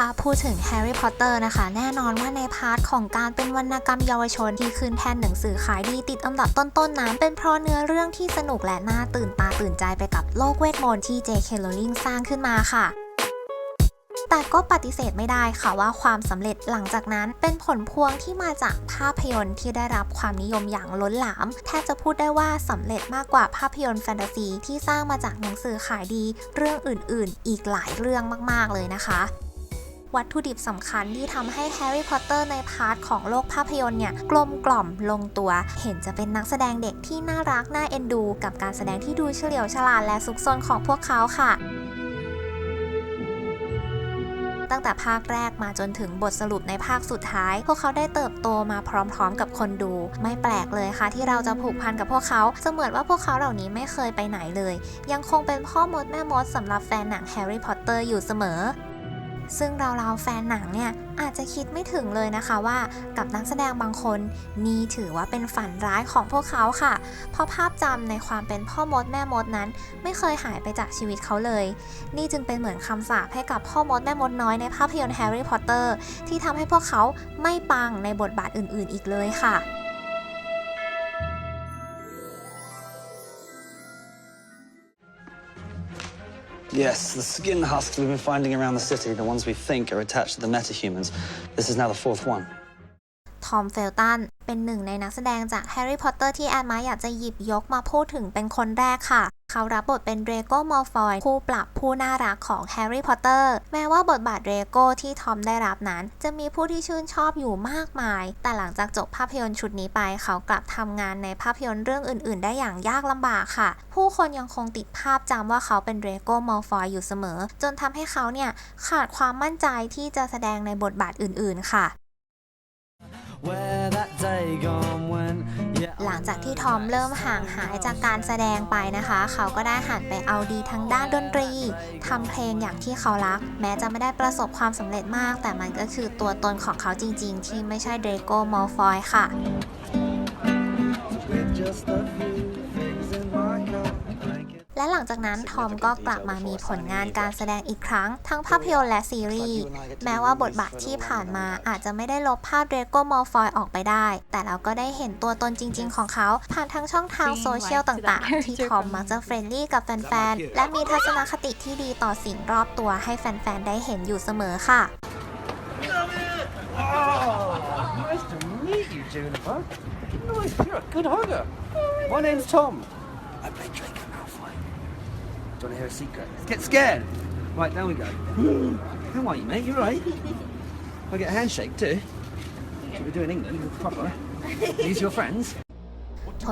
ถ้าพูดถึงแฮร์รี่พอตเตอร์นะคะ แน่นอนว่าในพาร์ทของการเป็นวรรณกรรมเยาวชนที่ขึ้นแทนหนังสือขายดีติดอันดับต้นๆนั้น เป็นเพราะเนื้อเรื่องที่สนุกและน่าตื่นตาตื่นใจไปกับโลกเวทมนต์ที่ J.K. Rowling สร้างขึ้นมาค่ะแต่ก็ปฏิเสธไม่ได้ค่ะว่าความสำเร็จหลังจากนั้นเป็นผลพวงที่มาจากภาพยนตร์ที่ได้รับความนิยมอย่างล้นหลาม แทบจะพูดได้ว่าสำเร็จมากกว่าภาพยนตร์แฟนตาซีที่สร้างมาจากหนังสือขายดี เรื่องอื่นๆ อีกหลายเรื่องมากๆเลยนะคะ วัตถุดิบสำคัญที่ทำให้แฮร์รี่พอตเตอร์ในพาร์ทของโลกภาพยนตร์เนี่ยกลมกล่อมลงตัว เห็นจะเป็นนักแสดงเด็กที่น่ารักน่าเอ็นดู กับการแสดงที่ดูเฉลียวฉลาดและซุกซนของพวกเขาค่ะตั้งแต่ภาคแรกมาจนถึงบทสรุปในภาคสุดท้าย พวกเขาได้เติบโตมาพร้อมๆ กับคนดู ไม่แปลกเลยค่ะ ที่เราจะผูกพันกับพวกเขาเสมือนว่าพวกเขาเหล่านี้ไม่เคยไปไหนเลย ยังคงเป็นพ่อมดแม่มดสำหรับแฟนหนังแฮร์รี่พอตเตอร์อยู่เสมอ ซึ่งเราๆแฟนหนังเนี่ยอาจจะคิดไม่ถึงเลยนะคะว่ากับนักแสดงบางคนนี่ถือว่าเป็นฝันร้ายของพวกเขาค่ะ เพราะภาพจำในความเป็นพ่อมดแม่มดนั้น ไม่เคยหายไปจากชีวิตเขาเลย นี่จึงเป็นเหมือนคำสาปให้กับพ่อมดแม่มดน้อยในภาพยนตร์แฮร์รี่พอตเตอร์ที่ทำให้พวกเขาไม่ปังในบทบาทอื่นๆ อีกเลยค่ะ Yes, the skin husks we've been finding around the city, the ones we think are attached to the metahumans. This is now the fourth one. ทอมเฟลตันเป็นหนึ่งในนักแสดงจากแฮร์รี่พอตเตอร์ที่แอนมาอยากจะหยิบยกมาพูดถึงเป็นคนแรกค่ะ เขารับบทเป็นเดรโก้มอลฟอยคู่ปรับผู้น่ารักของแฮร์รี่พอตเตอร์แม้ว่าบทบาทเดรโก้ที่ทอมได้รับนั้น จะมีผู้ที่ชื่นชอบอยู่มากมาย แต่หลังจากจบภาพยนตร์ชุดนี้ไป เขากลับทำงานในภาพยนตร์เรื่องอื่น ๆ ได้อย่างยากลำบากค่ะ ผู้คนยังคงติดภาพจำว่าเขาเป็นเดรโก้มอลฟอยอยู่เสมอ จนทำให้เขาเนี่ยขาดความมั่นใจที่จะแสดงในบทบาทอื่น ๆ ค่ะ Where that day gone. หลังจากที่ทอมเริ่มห่างหายจากการแสดงไปนะคะ เขาก็ได้หันไปเอาดีทั้งด้านดนตรีทำเพลงอย่างที่เขารัก แม้จะไม่ได้ประสบความสำเร็จมาก แต่มันก็คือตัวตนของเขาจริง ๆ ที่ไม่ใช่เดรโก้มอลฟอยค่ะ With just a few things in my cup. และหลังจากนั้นทอมก็กลับมามีผลงานการแสดงอีกครั้ง ทั้งภาพยนตร์และซีรีส์ แม้ว่าบทบาทที่ผ่านมาอาจจะไม่ได้ลบภาพเดรโก้มอลฟอยออกไปได้ แต่เราก็ได้เห็นตัวตนจริง ๆ ของเขา ผ่านทั้งช่องทางโซเชียลต่างๆ ที่ทอมมักจะเฟรนลี่กับแฟนๆ และมีทัศนคติที่ดีต่อสิ่งรอบตัวให้แฟนๆ ได้เห็นอยู่เสมอค่ะ Nice to meet you, Juniper. Nice, you're a good hugger. My name's Tom. I play Draco Malfoy. Do you want to hear a secret? Get scared. Right, down we go. How are you, mate? You're right. I get a handshake too. What we do in England, proper. These your friends?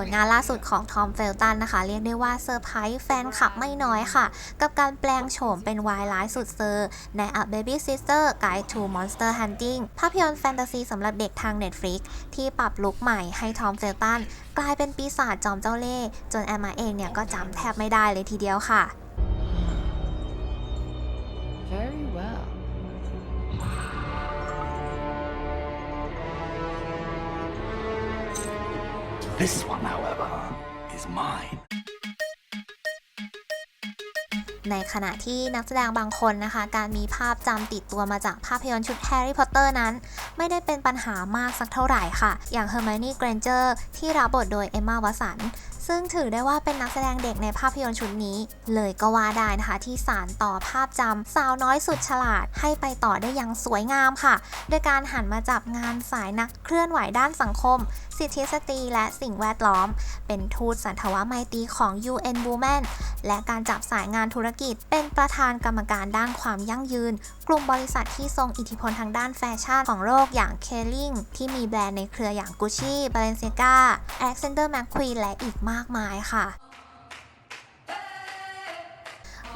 ผลงานล่าสุดของทอมเฟลตันนะคะ เรียกได้ว่าเซอร์ไพรส์แฟนคลับไม่น้อยค่ะ กับการแปลงโฉมเป็นวายร้ายสุดเซอร์ ใน A Baby Sister Guide to Monster Hunting ภาพยนตร์แฟนตาซีสำหรับเด็กทาง Netflix ที่ปรับลุคใหม่ให้ทอมเฟลตัน กลายเป็นปีศาจจอมเจ้าเล่ห์จนแอมมาเองเนี่ยก็จำแทบไม่ได้เลยทีเดียวค่ะ This one, however, is mine. ในขณะที่นักแสดงบางคนนะคะ การมีภาพจำติดตัวมาจากภาพยนตร์ชุดแฮร์รี่พอตเตอร์นั้น ไม่ได้เป็นปัญหามากสักเท่าไหร่ค่ะ อย่างเฮอร์ม n นี่เกรนเจอร์ที่รับบทโดยเอมมาวัสัน ซึ่งถือได้ว่าเป็นนักแสดงเด็กในภาพยนตร์ชุดนี้ เลยก็ว่าได้นะคะที่สารต่อภาพจำสาวน้อยสุดฉลาด ให้ไปต่อได้อย่างสวยงามค่ะ โดยการหันมาจับงานสายนักเคลื่อนไหวด้านสังคม สิทธิสตรีและสิ่งแวดล้อม เป็นทูตสันทวไมตรีของ UN Women และการจับสายงานธุรกิจ เป็นประธานกรรมการด้านความยั่งยืนกลุ่มบริษัทที่ทรงอิทธิพลทางด้านแฟชั่นของโลกอย่างเคลลิงที่มีแบรนด์ในเครืออย่าง Gucci Balenciaga Alexander McQueen และอีกมากมายค่ะ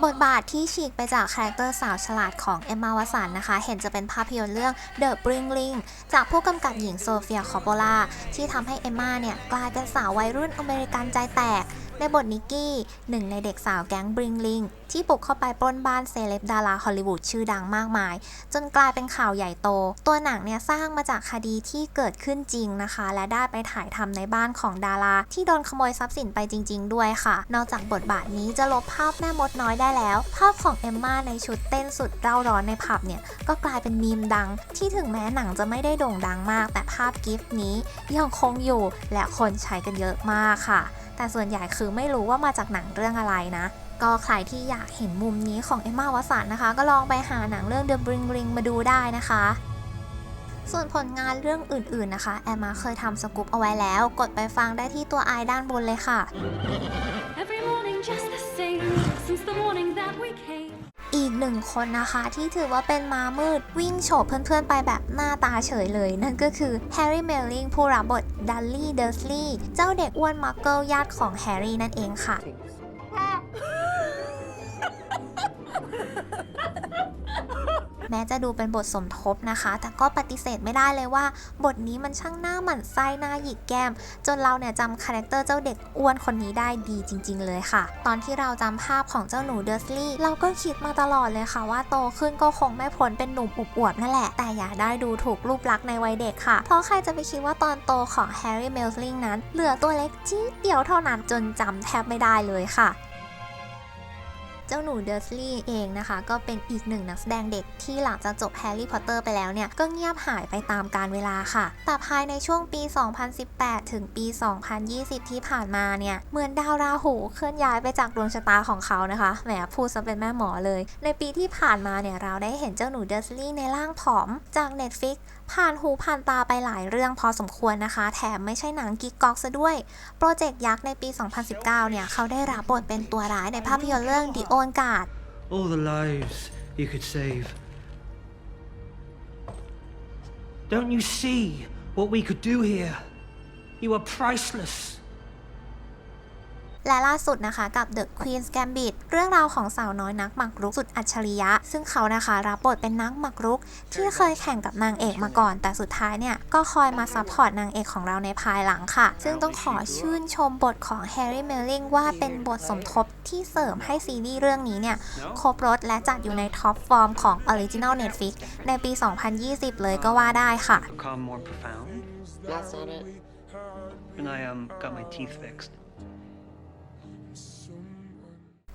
บทบาทที่ฉีกไปจากคาแรคเตอร์สาวฉลาดของเอมมาวัสันนะคะ เห็นจะเป็นภาพยนตร์เรื่อง The Bringling จากผู้กำกับหญิงโซเฟีย คอปโปลาที่ทำให้เอมมาเนี่ย กลายเป็นสาววัยรุ่นอเมริกันใจแตก ในบทนิกกี้หนึ่งในเด็กสาวแก๊งบริงลิง ที่บุกเข้าไปปล้นบ้านเซเลบดาราฮอลลีวูดชื่อดังมากมาย จนกลายเป็นข่าวใหญ่โต ตัวหนังเนี่ยสร้างมาจากคดีที่เกิดขึ้นจริงนะคะ และได้ไปถ่ายทำในบ้านของดารา ที่โดนขโมยทรัพย์สินไปจริง ๆ ด้วยค่ะ นอกจากบทบาทนี้จะลบภาพแม่มดน้อยได้ได้แล้ว ภาพของเอมมาในชุดเต้นสุดเร่าร้อนในผับเนี่ยก็กลายเป็นมีมดัง ที่ถึงแม้หนังจะไม่ได้โด่งดังมาก แต่ภาพกิฟต์นี้ยังคงอยู่และคนใช้กันเยอะมากค่ะ แต่ส่วนใหญ่คือไม่รู้ว่ามาจากหนังเรื่องอะไรนะ ก็ใครที่อยากเห็นมุมนี้ของเอมมาวสันต์นะคะ ก็ลองไปหาหนังเรื่อง The Bring Ring มาดูได้นะคะ ส่วนผลงานเรื่องอื่นๆนะคะ แอมมาเคยทำสกู๊ปเอาไว้แล้ว กดไปฟังได้ที่ตัวไอด้านบนเลยค่ะ Every morning just the same since the morning that we came. อีกหนึ่งคนนะคะ ที่ถือว่าเป็นม้ามืดวิ่งโฉบเพื่อนๆไปแบบหน้าตาเฉยเลย นั่นก็คือแฮร์รี่เมลลิงผู้รับบทดัลลี่เดอร์สลีย์เจ้าเด็กอ้วนมักเกิลญาติของแฮร์รี่นั่นเองค่ะ แม้จะดูเป็นบทสมทบนะคะ แต่ก็ปฏิเสธไม่ได้เลยว่า บทนี้มันช่างหน้าหมันไส้หน้าหยิกแก้ม จนเราเนี่ยจำคาแรคเตอร์เจ้าเด็กอ้วนคนนี้ได้ดีจริง ๆ เลยค่ะ ตอนที่เราจำภาพของเจ้าหนูเดอร์สลีย์เราก็คิดมาตลอดเลยค่ะว่าโตขึ้นก็คงไม่พ้นเป็นหนุ่มอุบอวบนั่นแหละ แต่อย่าได้ดูถูกรูปลักษณ์ในวัยเด็กค่ะ เพราะใครจะไปคิดว่าตอนโตของแฮร์รี่เมลลิงนั้น เหลือตัวเล็กจี๊ดเดียวเท่านั้นจนจำแทบไม่ได้เลยค่ะ เจ้าหนูเดอร์สลีย์เองนะคะ ก็เป็นอีกหนึ่งนักแสดงเด็กที่หลังจากจบแฮร์รี่พอตเตอร์ไปแล้วเนี่ย ก็เงียบหายไปตามกาลเวลาค่ะ แต่ภายในช่วงปี 2018 ถึงปี 2020 ที่ผ่านมาเนี่ย เหมือนดาวราหูเคลื่อนย้ายไปจากดวงชะตาของเขานะคะแหมพูดซะเป็นแม่หมอเลย ในปีที่ผ่านมาเนี่ยเราได้เห็นเจ้าหนูเดอร์สลีย์ในร่างผอมจาก Netflix ผ่านหูผ่านตาไปหลายเรื่องพอสมควรนะคะ แถมไม่ใช่หนังกิ๊กก๊อกซะด้วย โปรเจกต์ยักษ์ในปี 2019 เนี่ย เขาได้รับบทเป็นตัวร้ายในภาพยนตร์เรื่อง The Own Guard All the lives you could save. Don't you see what we could do here? You are priceless. และล่าสุดนะคะกับ The Queen's Gambit เรื่องราวของสาวน้อยนักหมากรุกสุดอัจฉริยะ ซึ่งเขานะคะรับบทเป็นนักหมากรุก ที่เคยแข่งกับนางเอกมาก่อน แต่สุดท้ายเนี่ย ก็คอยมาซัพพอร์ตนางเอกของเราในภายหลังค่ะ ซึ่งต้องขอชื่นชมบทของ Harry Melling ว่าเป็นบทสมทบที่เสริมให้ซีรีส์เรื่องนี้เนี่ยครบรถและจัดอยู่ในท็อปฟอร์มของ Original Netflix ในปี 2020 เลยก็ว่าได้ค่ะ Become more profound. That's not it. And I um got my teeth fixed.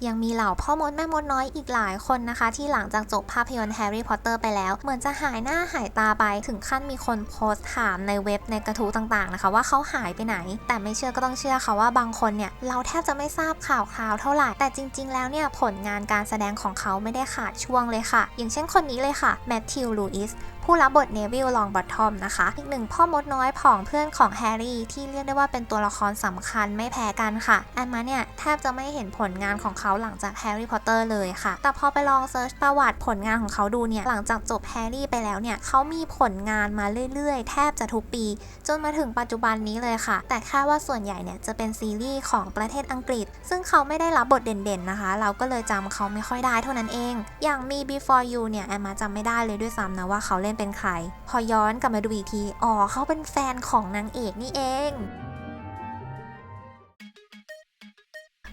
ยังมีเหล่าพ่อมดแม่มดน้อยอีกหลายคนนะคะ ที่หลังจากจบภาพยนตร์แฮร์รี่พอตเตอร์ไปแล้ว เหมือนจะหายหน้าหายตาไปถึงขั้นมีคนโพสต์ถามในเว็บในกระทู้ต่างๆนะคะ ว่าเขาหายไปไหน แต่ไม่เชื่อก็ต้องเชื่อค่ะว่าบางคนเนี่ย เราแทบจะไม่ทราบข่าวคราวเท่าไหร่ แต่จริง ๆ แล้วเนี่ย ผลงานการแสดงของเขาไม่ได้ขาดช่วงเลยค่ะ อย่างเช่นคนนี้เลยค่ะแมทธิวลูอิสผู้รับบทเนวิลลองบอททอมนะคะ อีกหนึ่งพ่อมดน้อยผองเพื่อนของแฮร์รี่ที่เรียกได้ว่าเป็นตัวละครสำคัญไม่แพ้กันค่ะ อันมาเนี่ยแทบจะไม่เห็นผลงานของเขาหลังจากแฮร์รี่พอตเตอร์เลยค่ะ แต่พอไปลองเซิร์ชประวัติผลงานของเขาดูเนี่ยหลังจากจบแฮร์รี่ไปแล้วเนี่ยเขามีผลงานมาเรื่อยๆ แทบจะทุกปี จนมาถึงปัจจุบันนี้เลยค่ะ แต่แค่ว่าส่วนใหญ่เนี่ยจะเป็นซีรีส์ของประเทศอังกฤษ ซึ่งเขาไม่ได้รับบทเด่นๆนะคะ เราก็เลยจำเขาไม่ค่อยได้เท่านั้นเอง อย่างมี Before You เนี่ยแอมมาจำไม่ได้เลยด้วยซ้ำนะว่าเขาเล่นเป็นใคร พอย้อนกลับมาดูอีกที อ๋อเขาเป็นแฟนของนางเอกนี่เอง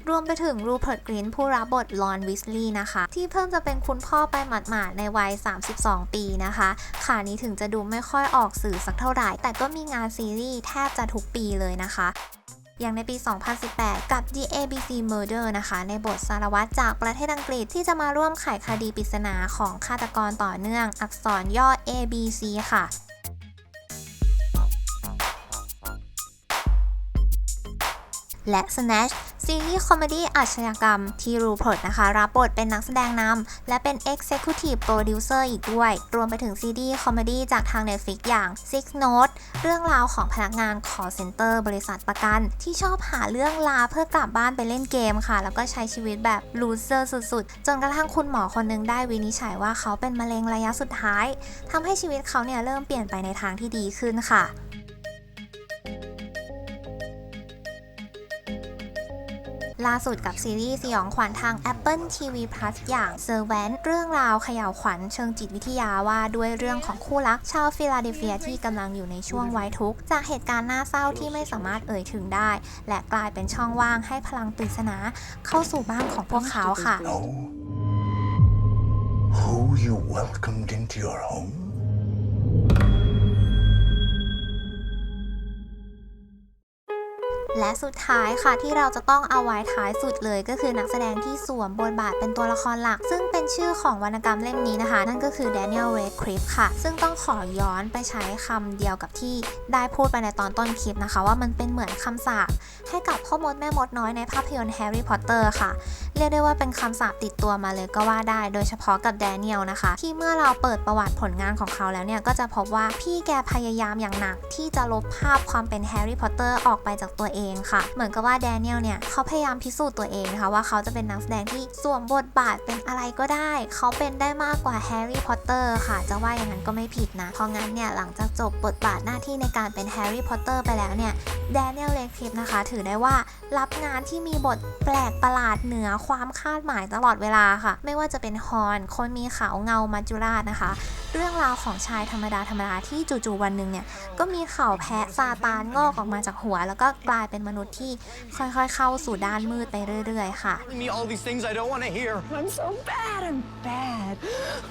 รวมไปถึงรูเพิร์ตกรีนผู้รับบทลอนวิสลีย์นะคะ ที่เพิ่งจะเป็นคุณพ่อไปหมาดๆในวัย 32 ปีนะคะขานี้ถึงจะดูไม่ค่อยออกสื่อสักเท่าไหร่ แต่ก็มีงานซีรีส์แทบจะทุกปีเลยนะคะ อย่างในปี 2018 กับ The ABC Murder นะคะ ในบทสารวัตรจากประเทศอังกฤษที่จะมาร่วมไขคดีปริศนาของฆาตกรต่อเนื่อง อักษรย่อ ABC ค่ะและ Snatch ซีรีส์คอมเมดี้อาชญากรรม ที่รูเพิร์ตนะคะ รับบทเป็นนักแสดงนำและเป็น Executive Producer อีกด้วย รวมไปถึงซีรีส์คอมเมดี้จากทาง Netflix อย่าง Six Note เรื่องราวของพนักงาน call center บริษัทประกัน ที่ชอบหาเรื่องลาเพื่อกลับบ้านไปเล่นเกมค่ะ แล้วก็ใช้ชีวิตแบบ loser สุดๆ จนกระทั่งคุณหมอคนหนึงได้วินิจฉัยว่าเขาเป็นมะเร็งระยะสุดท้ายทำให้ชีวิตเขาเนี่ยเริ่มเปลี่ยนไปในทางที่ดีขึ้นค่ะ ล่าสุดกับซีรีส์สยองขวัญทาง Apple TV Plus อย่าง Servant เรื่องราวเขย่าวขวัญเชิงจิตวิทยาว่าด้วยเรื่องของคู่รักชาวฟิลาเดลเฟียที่กำลังอยู่ในช่วงไว้ทุกข์จากเหตุการณ์น่าเศร้าที่ไม่สามารถเอ่ยถึงได้ และกลายเป็นช่องว่างให้พลังปริศนาเข้าสู่บ้านของพวกเขาค่ะ know who you welcomed into your home? และสุดท้ายค่ะที่เราจะต้องเอาไว้ท้ายสุดเลย ก็คือนักแสดงที่สวมบทบาทเป็นตัวละครหลัก ซึ่งเป็นชื่อของวรรณกรรมเล่มนี้นะคะ นั่นก็คือ Daniel Radcliffe ค่ะ ซึ่งต้องขอย้อนไปใช้คำเดียวกับที่ได้พูดไปในตอนต้นคลิปนะคะ ว่ามันเป็นเหมือนคำสาปให้กับพ่อมดแม่มดน้อยในภาพยนตร์ Harry Potter ค่ะ เรียกได้ว่าเป็นคำสาปติดตัวมาเลยก็ว่าได้ โดยเฉพาะกับแดเนียลนะคะ ที่เมื่อเราเปิดประวัติผลงานของเขาแล้วเนี่ยก็จะพบว่าพี่แกพยายามอย่างหนักที่จะลบภาพความเป็นแฮร์รี่พอตเตอร์ออกไปจากตัวเองค่ะ เหมือนกับว่าแดเนียลเนี่ยเขาพยายามพิสูจน์ตัวเองนะคะว่าเขาจะเป็นนักแสดงที่สวมบทบาทเป็นอะไรก็ได้ เขาเป็นได้มากกว่าแฮร์รี่พอตเตอร์ค่ะ จะว่าอย่างนั้นก็ไม่ผิดนะ เพราะงั้นเนี่ยหลังจากจบบทบาทหน้าที่ในการเป็นแฮร์รี่พอตเตอร์ไปแล้วเนี่ยแดเนียลเลคลิปนะคะ ถือได้ว่ารับงานที่มีบทแปลกประหลาดเหนือความคาดหมายตลอดเวลาค่ะ ไม่ว่าจะเป็นฮอน คนมีเขาเงามัจจุราชนะคะ เรื่องราวของชายธรรมดาธรรมดาที่จู่ๆวันหนึ่งเนี่ยก็มีเข่าแพะซาตานงอกออกมาจากหัว แล้วก็กลายเป็นมนุษย์ที่ค่อยๆ เข้าสู่ด้านมืดไปเรื่อยๆ ค่ะ me all these things I don't want to hear. I'm so bad. I'm bad.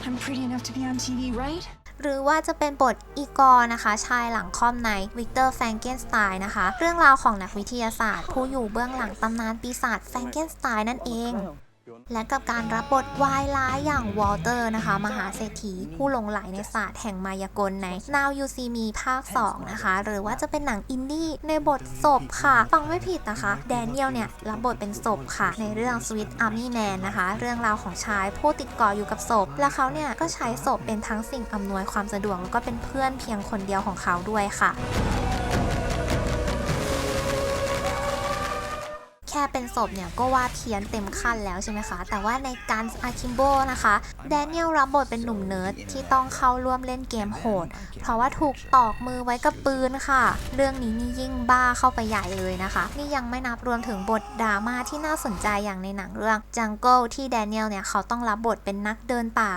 I'm pretty enough to be on TV, right? หรือว่าจะเป็นบทอีกอร์นะคะ ชายหลังค่อมในวิกเตอร์แฟรงเกนสไตน์นะคะ เรื่องราวของนักวิทยาศาสตร์ ผู้อยู่เบื้องหลังตำนานปีศาจแฟรงเกนสไตน์นั่นเอง และกับการรับบทวายร้ายอย่างวอลเตอร์นะคะ มหาเศรษฐีผู้หลงไหลในศาสตร์แห่งมายากลใน Now You See Me ภาค 2 นะคะ หรือว่าจะเป็นหนังอินดี้ในบทศพค่ะ ฟังไม่ผิดนะคะ แดเนียลเนี่ย รับบทเป็นศพค่ะ ในเรื่อง Sweet Army Man นะคะ เรื่องราวของชายผู้ติดก่ออยู่กับศพ และเขาเนี่ย ก็ใช้ศพเป็นทั้งสิ่งอำนวยความสะดวกแล้วก็เป็นเพื่อนเพียงคนเดียวของเขาด้วยค่ะ ค่เป็นศพเนี่ยก็ว่าเพี้ยนเต็มขั้นแล้วใช่ไหมคะ แต่ว่าในการอาคิมโบนะคะแดเนียลรับบทเป็นหนุ่มเนิร์ดที่ต้องเข้าร่วมเล่นเกมโหด เพราะว่าถูกตอกมือไว้กับปืนค่ะ เรื่องนี้นี่ยิ่งบ้าเข้าไปใหญ่เลยนะคะ นี่ยังไม่นับรวมถึงบทดราม่าที่น่าสนใจอย่างในหนังเรื่อง Jungle ที่แดเนียลเนี่ยเขาต้องรับบทเป็นนักเดินป่า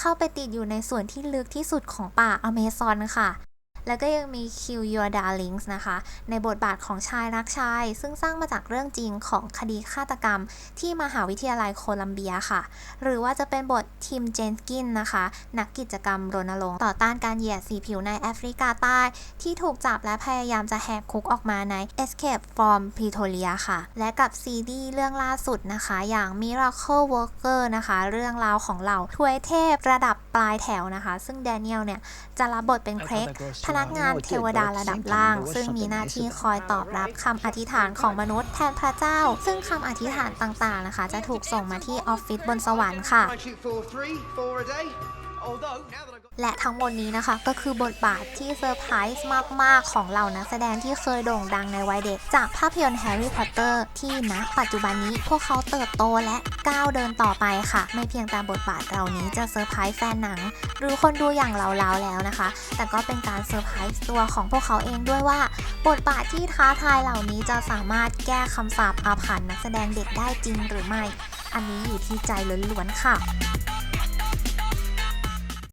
เข้าไปติดอยู่ในส่วนที่ลึกที่สุดของป่าอเมซอนค่ะ แล้วก็ยังมี Kill Your Darlings นะคะ ในบทบาทของชายรักชาย ซึ่งสร้างมาจากเรื่องจริงของคดีฆาตกรรม ที่มหาวิทยาลัยโคลัมเบียค่ะ หรือว่าจะเป็นบททีมเจนกินนะคะ นักกิจกรรมรณรงค์ต่อต้านการเหยียดสีผิวในแอฟริกาใต้ ที่ถูกจับและพยายามจะแหกคุกออกมาใน Escape from Pretoria ค่ะ และกับซีดีเรื่องล่าสุดนะคะ อย่าง Miracle Worker นะคะ เรื่องราวของเหล่าทวยเทพระดับปลายแถวนะคะ ซึ่งแดเนียลเนี่ยจะรับบทเป็นเครกพนักนักงานเทวดาระดับล่าง ซึ่งมีหน้าที่คอยตอบรับคำอธิษฐานของมนุษย์แทนพระเจ้า ซึ่งคำอธิษฐานต่างๆนะคะ จะถูกส่งมาที่ออฟฟิศบนสวรรค์ค่ะ และทั้งหมดนี้นะคะก็คือบทบาทที่เซอร์ไพรส์มาก ๆ ของเหล่านักแสดงที่เคยโด่งดังในวัยเด็ก จากภาพยนตร์แฮร์รี่พอตเตอร์ที่ณปัจจุบันนี้พวกเขาเติบโตและก้าวเดินต่อไปค่ะ ไม่เพียงแต่บทบาทเหล่านี้จะเซอร์ไพรส์แฟนหนัง หรือคนดูอย่างเราๆแล้วนะคะ แต่ก็เป็นการเซอร์ไพรส์ตัวของพวกเขาเองด้วยว่า บทบาทที่ท้าทายเหล่านี้จะสามารถแก้คำสาปอาถรรพ์นักแสดงเด็กได้จริงหรือไม่ อันนี้อยู่ที่ใจล้วนๆค่ะ